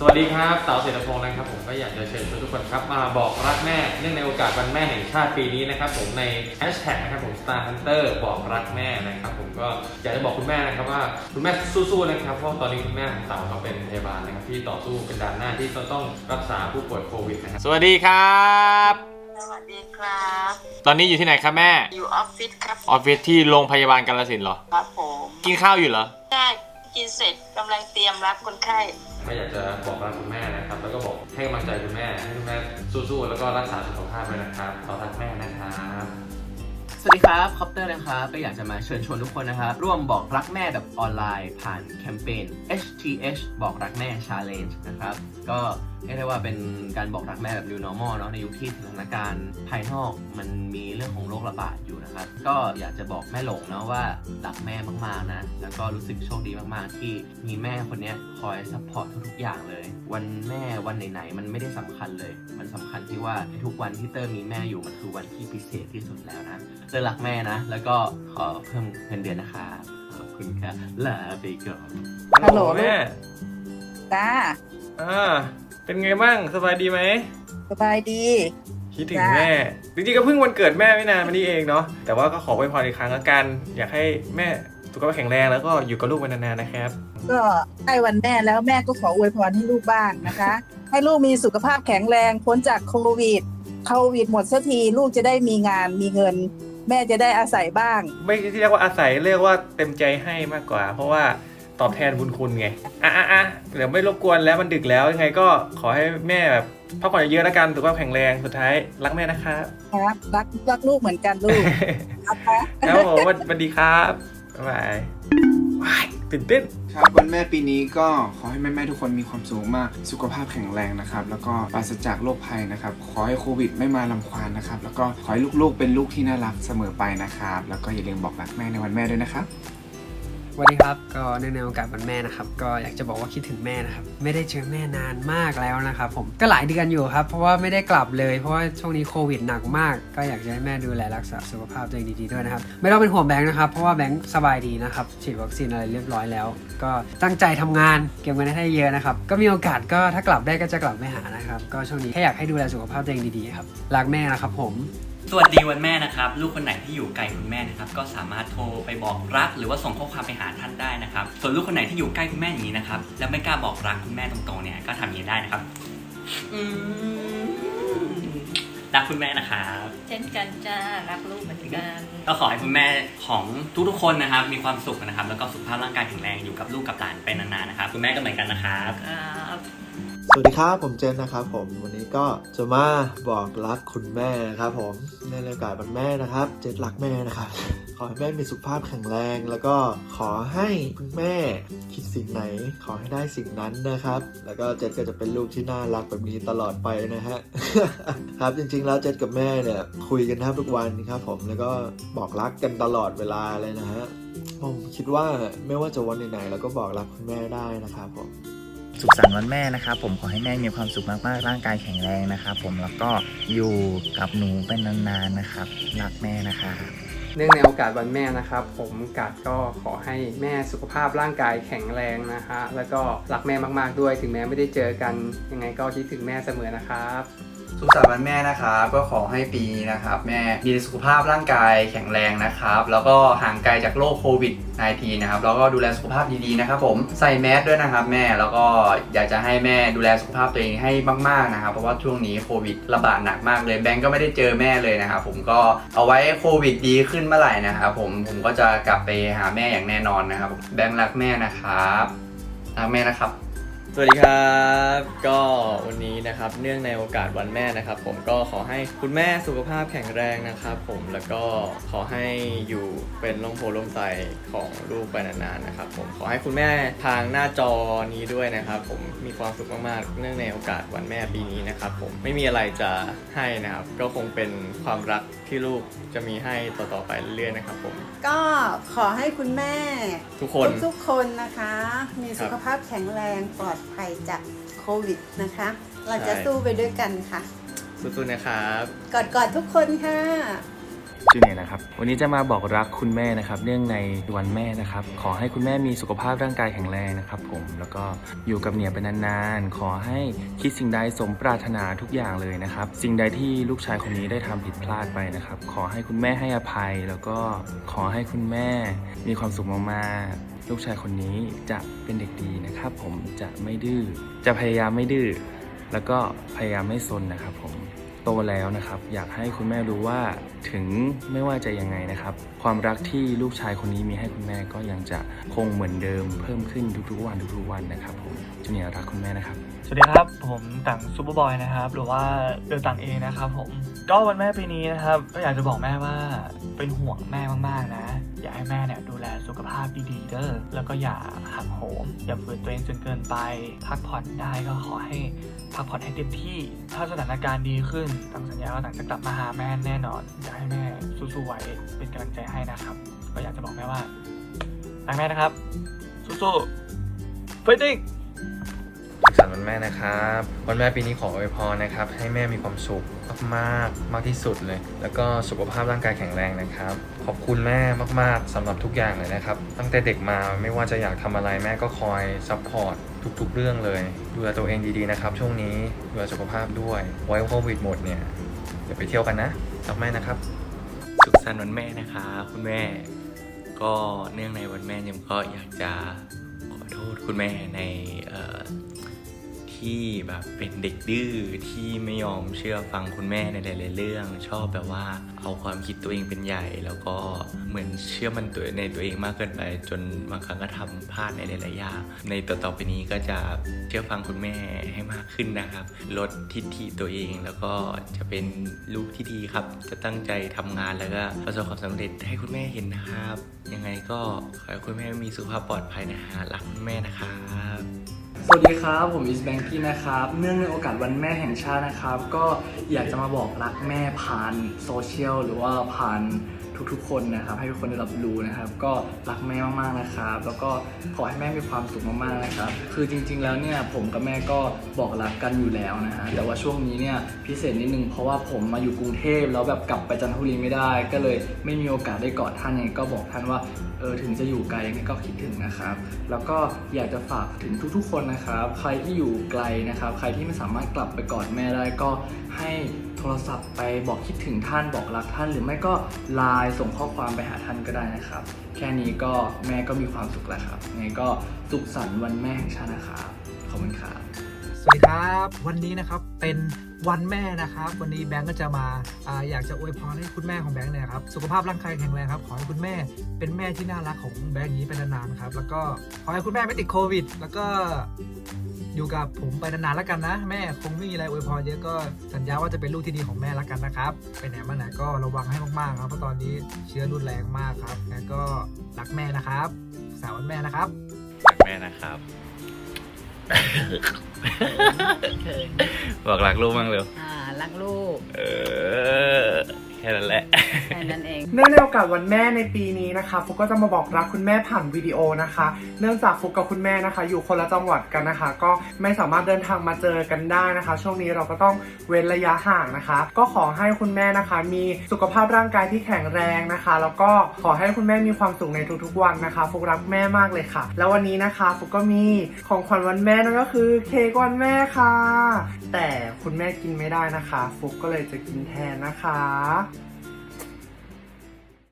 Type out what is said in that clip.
สวัสดีครับเต๋าเศรษฐพงศ์นะครับผมก็อยากจะเชิญชวนทุกคนครับมาบอกรักแม่เนื่องในโอกาสวันแม่แห่งชาติปีนี้นะครับผมในแฮชแท็กนะครับผม Star Hunter บอกรักแม่นะครับผมก็อยากจะบอกคุณแม่นะครับว่าคุณแม่สู้ๆนะครับเพราะตอนนี้คุณแม่ของเต๋าเขาเป็นพยาบาลนะครับที่ต่อสู้เป็นด่านหน้าที่ต้องรักษาผู้ป่วยโควิดนะครับสวัสดีครับสวัสดีครับ ตอนนี้อยู่ที่ไหนครับแม่ อยู่ออฟฟิศครับออฟฟิศที่โรงพยาบาลกาลสินธุ์เหรอ ครับผม กินข้าวอยู่เหรอได้ กินเสร็จกำลังเตรียมรับคนไข้ ก็อยากจะบอกรักคุณแม่นะครับ แล้วก็บอกให้กำลังใจคุณแม่ ให้คุณแม่สู้ๆ แล้วก็รักษาสุขภาพด้วยนะครับขอรักแม่นะครับสวัสดีครับคอปเตอร์นะครับก็อยากจะมาเชิญชวนทุกคนนะครับ ร่วมบอกรักแม่แบบออนไลน์ผ่านแคมเปญ HTH บอกรักแม่ Challenge นะครับ ก็เรียกได้ว่าเป็นการบอกรักแม่แบบ New Normal เนาะในยุคที่สถานการณ์ภายนอกมันมีเรื่องของโรคระบาดอยู่นะครับ ก็อยากจะบอกแม่หลงนะว่ารักแม่มากๆนะ แล้วก็รู้สึกโชคดีมากๆ ที่มีแม่คนเนี้ยคอยซัพพอร์ตทุกๆอย่างเลย วันแม่วันไหนๆมันไม่ได้สำคัญเลย มันสำคัญที่ว่าทุกวันที่เตอร์มีแม่อยู่มันคือวันที่พิเศษที่สุดแล้วนะเตอร์รักแม่นะ แล้วก็ขอเพิ่มเงินเดือนนะคะขอบคุณค่ะลาไปก่อนฮัลโหลแม่จ้าอ่า เป็นไงบ้างสบายดีไหมสบายดี คิดถึงจ้ะแม่ จริงๆก็เพิ่งวันเกิดแม่ไม่นานมานี้เองเนาะแต่ว่าก็ขอไว้พรอีกครั้งละกัน อยากให้แม่สุขภาพแข็งแรงแล้วก็อยู่กับลูกไปนานๆนะครับ ก็ใกล้วันแม่แล้วแม่ก็ขออวยพรให้ลูกบ้างนะคะ ให้ลูกมีสุขภาพแข็งแรงพ้นจากโควิดโควิดหมดสักทีลูกจะได้มีงานมีเงิน แม่จะได้อาศัยบ้าง ไม่ที่เรียกว่าอาศัยเรียกว่าเต็มใจให้มากกว่า เพราะว่า ตอบแทนบุญคุณไง อะอะอะเดี๋ยวไม่รบกวนแล้วมันดึกแล้วยังไงก็ขอให้แม่แบบพักผ่อนเยอะๆแล้วกันสุขภาพแข็งแรงสุดท้ายรักแม่นะครับครับรักรักลูกเหมือนกันลูกนะคะครับผมสวัสดีครับบ๊ายบายว้ายตื่นเต้นครับวันแม่ปีนี้ก็ขอให้แม่ๆทุกคนมีความสุขมากสุขภาพแข็งแรงนะครับ แล้วก็ปราศจากโรคภัยนะครับ ขอให้โควิดไม่มาลำควานนะครับ แล้วก็ขอให้ลูกๆเป็นลูกที่น่ารักเสมอไปนะครับ แล้วก็อย่าลืมบอกรักแม่ในวันแม่ด้วยนะครับส วัสดีครับก็เนื่องในโอกาสวันแม่นะครับ ก็อยากจะบอกว่าคิดถึงแม่นะครับ ไม่ได้เจอแม่นานมากแล้วนะครับผมก็หลายเดือนอยู่ครับ เพราะว่าไม่ได้กลับเลยเพราะว่าช่วงนี้โควิดหนักมาก ก็อยากจะให้แม่ดูแลรักษาสุขภาพตัวเองดีๆด้วยนะครับ ไม่ต้องเป็นห่วงแบงค์นะครับ เพราะว่าแบงค์สบายดีนะครับฉีดวัคซีนอะไรเรียบร้อยแล้ว ก็ตั้งใจทำงานเก็บเงินให้ได้เยอะนะครับก็มีโอกาสก็ถ้ากลับได้ก็จะกลับไปหานะครับ ก็ช่วงนี้แค่อยากให้ดูแลสุขภาพตัวเองดีๆครับรักแม่นะครับผม สวัสดีวันแม่นะครับ ลูกคนไหนที่อยู่ไกลคุณแม่นะครับก็สามารถโทรไปบอกรัก หรือว่าส่งข้อความไปหาท่านได้นะครับ ส่วนลูกคนไหนที่อยู่ใกล้คุณแม่อย่างนี้นะครับแล้วไม่กล้าบอกรักคุณแม่ตรงๆเนี่ยก็ทำอย่างนี้ได้นะครับอืมรักคุณแม่นะครับเช่นกันจ้ารักลูกเหมือนกันก็ขอให้คุณแม่ของทุกๆคนนะครับ มีความสุขนะครับ แล้วก็สุขภาพร่างกายแข็งแรงอยู่กับลูกกับหลานไปนานๆนะครับคุณแม่ก็เหมือนกันนะครับ ครับ สวัสดีครับ ผมเจนนะครับผมวันนี้ก็จะมาบอกรักคุณแม่นะครับผมในโอกาสวันแม่นะครับ เจนรักแม่นะครับขอให้แม่มีสุขภาพแข็งแรง แล้วก็ขอให้คุณแม่คิดสิ่งไหน ขอให้ได้สิ่งนั้นนะครับ แล้วก็เจนก็จะเป็นลูกที่น่ารักแบบนี้ตลอดไปนะฮะครับจริงๆแล้วเจนกับแม่เนี่ยคุยกันแทบทุกวันครับผมแล้วก็บอกรักกันตลอดเวลาเลยนะฮะผมคิดว่าไม่ว่าจะวันไหนๆเราก็บอกรักคุณแม่ได้นะครับผม สุขสันต์วันแม่นะครับ ผมขอให้แม่มีความสุขมากๆ ร่างกายแข็งแรงนะครับ ผมแล้วก็อยู่กับหนูเป็นนานๆนะครับรักแม่นะครับเนื่องในโอกาสวันแม่นะครับ ผมกัดก็ขอให้แม่สุขภาพร่างกายแข็งแรงนะฮะแล้วก็รักแม่มากๆด้วย ถึงแม้ไม่ได้เจอกันยังไงก็คิดถึงแม่เสมอนะครับ สุขสันต์วันแม่นะครับก็ขอให้ปีนี้นะครับแม่มีสุขภาพร่างกายแข็งแรงนะครับ แล้วก็ห่างไกลจากโรคโควิด -19 นะครับแล้วก็ดูแลสุขภาพดีๆนะครับผมใส่แมสด้วยนะครับแม่แล้วก็อยากจะให้แม่ดูแลสุขภาพตัวเองให้มากๆนะครับเพราะว่าช่วงนี้โควิดระบาดหนักมากเลยแบงก์ก็ไม่ได้เจอแม่เลยนะครับผมก็เอาไว้โควิดดีขึ้นเมื่อไหร่นะครับผมผมก็จะกลับไปหาแม่อย่างแน่นอนนะครับแบงก์รักแม่นะครับรักแม่นะครับ สวัสดีครับ ก็วันนี้นะครับเนื่องในโอกาสวันแม่นะครับ ผมก็ขอให้คุณแม่สุขภาพแข็งแรงนะครับ ผมแล้วก็ขอให้อยู่เป็นร่มโพล่มใสของลูกไปนานๆนะครับ ผมขอให้คุณแม่ทางหน้าจอนี้ด้วยนะครับ ผมมีความสุขมากๆเนื่องในโอกาสวันแม่ปีนี้นะครับ ผมไม่มีอะไรจะให้นะครับ ก็คงเป็นความรักที่ลูกจะมีให้ต่อๆไปเรื่อยๆนะครับ ผมก็ขอให้คุณแม่ทุกคนทุกๆคนนะคะ มีครับสุขภาพแข็งแรงปลอดภัยจากโควิดนะคะ เราจะใช่สู้ไปด้วยกันค่ะ สู้ๆนะครับกอดๆทุกคนค่ะจูเนียร์นะครับ วันนี้จะมาบอกรักคุณแม่นะครับ เนื่องในวันแม่นะครับ ขอให้คุณแม่มีสุขภาพร่างกายแข็งแรงนะครับ ผม แล้วก็อยู่กับเหนียเป็นนานๆ ขอให้คิดสิ่งใดสมปรารถนาทุกอย่างเลยนะครับ สิ่งใดที่ลูกชายคนนี้ได้ทำผิดพลาดไปนะครับ ขอให้คุณแม่ให้อภัย แล้วก็ขอให้คุณแม่มีความสุขมากๆ ลูกชายคนนี้จะเป็นเด็กดีนะครับ ผมจะไม่ดื้อจะพยายามไม่ดื้อแล้วก็พยายามไม่ซนนะครับ ผมโตแล้วนะครับ อยากให้คุณแม่รู้ว่าถึงไม่ว่าจะยังไงนะครับ ความรักที่ลูกชายคนนี้มีให้คุณแม่ก็ยังจะคงเหมือนเดิมเพิ่มขึ้นทุกๆวันทุกๆวันนะครับผมจูเนียร์รักคุณแม่นะครับ สวัสดีครับผมต่างซูเปอร์บอยนะครับ หรือว่าเดอต่างเอนะครับ ผมก็วันแม่ปีนี้นะครับ ก็อยากจะบอกแม่ว่าเป็นห่วงแม่มากๆนะ อยากให้แม่เนี่ยดูแลสุขภาพดีๆเด้อแล้วก็อย่าหักโหม อย่าฝืนตัวเองจนเกินไป พักผ่อนได้ก็ขอให้พักผ่อนให้เต็มที่ ถ้าสถานการณ์ดีขึ้นต่างสัญญาว่าต่างจะกลับมาหาแม่แน่นอนอยากให้แม่สู้ๆไว้เป็นกำลังใจให้นะครับ ก็อยากจะบอกแม่ว่ารักแม่นะครับ สู้ๆ fighting สุขสันต์วันแม่นะครับ วันแม่ปีนี้ขออวยพรนะครับ ให้แม่มีความสุขมากๆมากที่สุดเลย แล้วก็สุขภาพร่างกายแข็งแรงนะครับ ขอบคุณแม่มากๆสำหรับทุกอย่างเลยนะครับ ตั้งแต่เด็กมาไม่ว่าจะอยากทำอะไรแม่ก็คอยซัพพอร์ตทุกๆ เรื่องเลย ดูแลตัวเองดีๆนะครับ ช่วงนี้ดูแลสุขภาพด้วย ไว้โควิดหมดเนี่ยเดี๋ยวไปเที่ยวกันนะรักแม่นะครับ สุขสันต์วันแม่นะคะ คุณแม่ ก็เนื่องในวันแม่เนี่ยก็อยากจะ โทษคุณแม่ในเที่แบบเป็นเด็กดื้อที่ไม่ยอมเชื่อฟังคุณแม่ในหลายๆเรื่อง ชอบแบบว่าเอาความคิดตัวเองเป็นใหญ่ แล้วก็เหมือนเชื่อมันตัวในตัวเองมากเกินไป จนบางครั้งก็ทำพลาดในหลายๆอย่างในต่อๆไปนี้ก็จะเชื่อฟังคุณแม่ให้มากขึ้นนะครับ ลดทิฐิตัวเองแล้วก็จะเป็นลูกที่ดีครับ จะตั้งใจทำงานแล้วก็ประสบความสำเร็จให้คุณแม่เห็นนะครับ ยังไงก็ขอให้คุณแม่มีสุขภาพปลอดภัยนะฮะรักคุณแม่นะครับ สวัสดีครับ ผมอิสแบงกี้นะครับ เนื่องในโอกาสวันแม่แห่งชาตินะครับ ก็อยากจะมาบอกรักแม่ผ่านโซเชียลหรือว่าผ่าน ทุกๆ คนนะครับ ให้ทุกคนได้รับรู้นะครับ ก็รักแม่มากๆนะครับ แล้วก็ขอให้แม่มีความสุขมากๆนะครับ คือจริง ๆ แล้วเนี่ยผมกับแม่ก็บอกรักกันอยู่แล้วนะฮะแต่ว่าช่วงนี้เนี่ยพิเศษนิดนึงเพราะว่าผมมาอยู่กรุงเทพแล้วแบบกลับไปจันทบุรีไม่ได้ ก็เลยไม่มีโอกาสได้กอดท่านยังไงก็บอกท่านว่าเออถึงจะอยู่ไกลยังไงก็คิดถึงนะครับ แล้วก็อยากจะฝากถึงทุกๆ คนนะครับ ใครที่อยู่ไกลนะครับ ใครที่ไม่สามารถกลับไปกอดแม่ได้ก็ให้ โทรศัพท์ไปบอกคิดถึงท่านบอกรักท่าน หรือไม่ก็ไลน์ส่งข้อความไปหาท่านก็ได้นะครับ แค่นี้ก็แม่ก็มีความสุขแล้วครับไงก็สุขสันต์วันแม่แห่งชาตินะครับขอบคุณครับสวัสดีครับวันนี้นะครับเป็นวันแม่นะครับ วันนี้แบงก์ก็จะมาอาอยากจะอวยพรให้คุณแม่ของแบงก์เนี่ยครับสุขภาพร่างกายแข็งแรงครับขอให้คุณแม่เป็นแม่ที่น่ารักของแบงก์นี้เป็นนานๆครับแล้วก็ขอให้คุณแม่ไม่ติดโควิด แล้วก็ อยู่กับผมไปนานๆแล้วกันนะ แม่คงไม่มีอะไรอวยพรเยอะก็สัญญาว่าจะเป็นลูกที่ดีของแม่แล้วกันนะครับไปไหนมาไหนก็ระวังให้มากๆครับเพราะตอนนี้เชื้อรุนแรงมากครับแล้วก็รักแม่นะครับสาววันแม่นะครับรักแม่นะครับ บอกรักลูกบ้างเร็วอ่ารักลูก เออแค่นั้นแหละ แค่นั้นเอง เนื่องในโอกาสวันแม่ในปีนี้นะคะฟุกก็จะมาบอกรักคุณแม่ผ่านวิดีโอนะคะ เนื่องจากฟุกกับคุณแม่นะคะ อยู่คนละจังหวัดกันนะคะ ก็ไม่สามารถเดินทางมาเจอกันได้นะคะ ช่วงนี้เราก็ต้องเว้นระยะห่างนะคะ ก็ขอให้คุณแม่นะคะ มีสุขภาพร่างกายที่แข็งแรงนะคะ แล้วก็ขอให้คุณแม่มีความสุขในทุกๆวันนะคะฟุกรักแม่มากเลยค่ะ แล้ววันนี้นะคะฟุกก็มีของขวัญวันแม่นั่นก็คือเค้กวันแม่ค่ะ แต่คุณแม่กินไม่ได้นะคะ ฟุกก็เลยจะกินแทนนะคะ